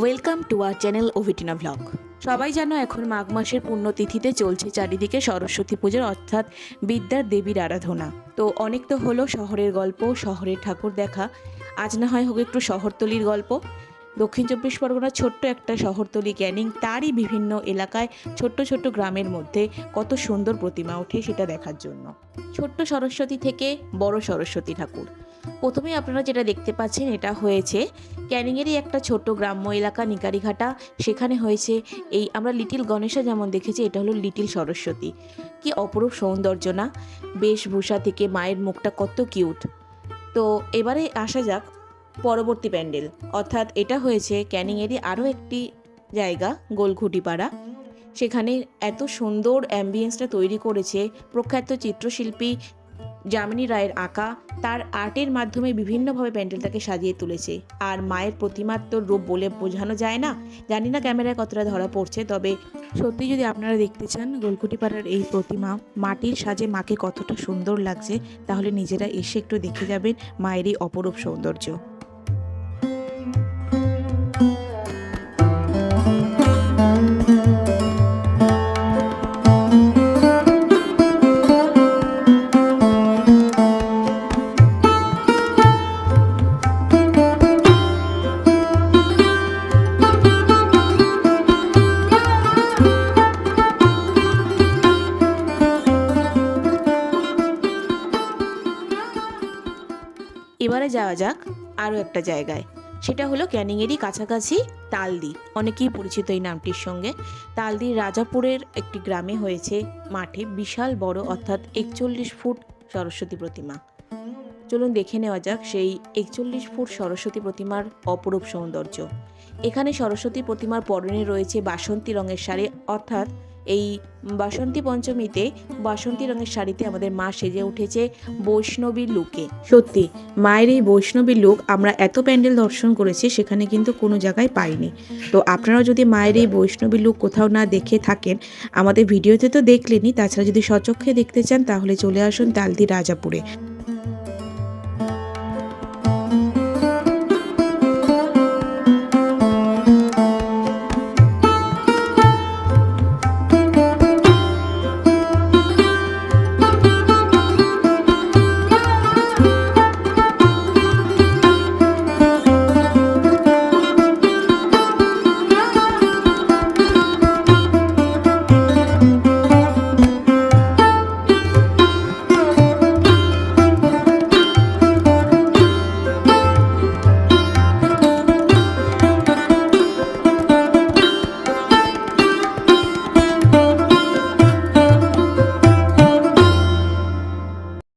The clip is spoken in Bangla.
ওয়েলকাম টু আর চ্যানেল ওভিটিনা ব্লগ সবাই জানো এখন মাঘ মাসের পুণ্যতিথিতে চলছে চারিদিকে সরস্বতী পুজোর, অর্থাৎ বিদ্যার দেবীর আরাধনা। তো অনেক তো হলো শহরের গল্প, শহরের ঠাকুর দেখা। আজ না হয় হোক একটু শহরতলির গল্প। দক্ষিণ চব্বিশ পরগনার ছোট্ট একটা শহরতলি ক্যানিং, তারই বিভিন্ন এলাকায় ছোট্ট ছোট্ট গ্রামের মধ্যে কত সুন্দর প্রতিমা ওঠে সেটা দেখার জন্য। ছোট্ট সরস্বতী থেকে বড় সরস্বতী ঠাকুর। প্রথমেই আপনারা যেটা দেখতে পাচ্ছেন এটা হয়েছে ক্যানিংয়েরই একটা ছোট্ট গ্রাম্য এলাকা নিকারিঘাটা। সেখানে হয়েছে এই আমরা লিটিল গণেশা যেমন দেখেছি, এটা হলো লিটিল সরস্বতী। কি অপরূপ সৌন্দর্য না? বেশভূষা থেকে মায়ের মুখটা কত কিউট। তো এবারে আসা যাক পরবর্তী প্যান্ডেল। অর্থাৎ এটা হয়েছে ক্যানিংয়েরই আরও একটি জায়গা, গোলঘুটিপাড়া। সেখানে এত সুন্দর অ্যাম্বিয়েন্সটা তৈরি করেছে প্রখ্যাত চিত্রশিল্পী যামিনী রায়ের আঁকা তার আর্টের মাধ্যমে বিভিন্নভাবে প্যান্ডেলটাকে সাজিয়ে তুলেছে। আর মায়ের প্রতিমার তো রূপ বলে বোঝানো যায় না। জানি না ক্যামেরায় কতটা ধরা পড়ছে, তবে সত্যি যদি আপনারা দেখতে চান গোলকুটিপাড়ার এই প্রতিমা, মাটির সাজে মাকে কতটা সুন্দর লাগছে, তাহলে নিজেরা এসে একটু দেখে যাবেন মায়ের এই অপরূপ সৌন্দর্য। এবারে যাওয়া যাক আরও একটা জায়গায়। সেটা হলো ক্যানিংয়েরই কাছাকাছি তালদি। অনেকেই পরিচিত এই নামটির সঙ্গে। তালদির রাজাপুরের একটি গ্রামে হয়েছে মাঠে বিশাল বড় অর্থাৎ একচল্লিশ ফুট সরস্বতী প্রতিমা। চলুন দেখে নেওয়া যাক সেই একচল্লিশ ফুট সরস্বতী প্রতিমার অপরূপ সৌন্দর্য। এখানে সরস্বতী প্রতিমার পরনে রয়েছে বাসন্তী রঙের শাড়ি অর্থাৎ এই বাসন্তী পঞ্চমীতে বাসন্তী রঙের শাড়িতে আমাদের মা সেজে উঠেছে বৈষ্ণবীর লুকে। সত্যি, মায়ের এই বৈষ্ণবী লুক আমরা এত প্যান্ডেল দর্শন করেছি, সেখানে কিন্তু কোনো জায়গায় পাইনি। তো আপনারাও যদি মায়ের এই বৈষ্ণবী লুক কোথাও না দেখে থাকেন, আমাদের ভিডিওতে তো দেখলেনই, তাছাড়া যদি সচক্ষে দেখতে চান, তাহলে চলে আসুন তালদি রাজাপুরে।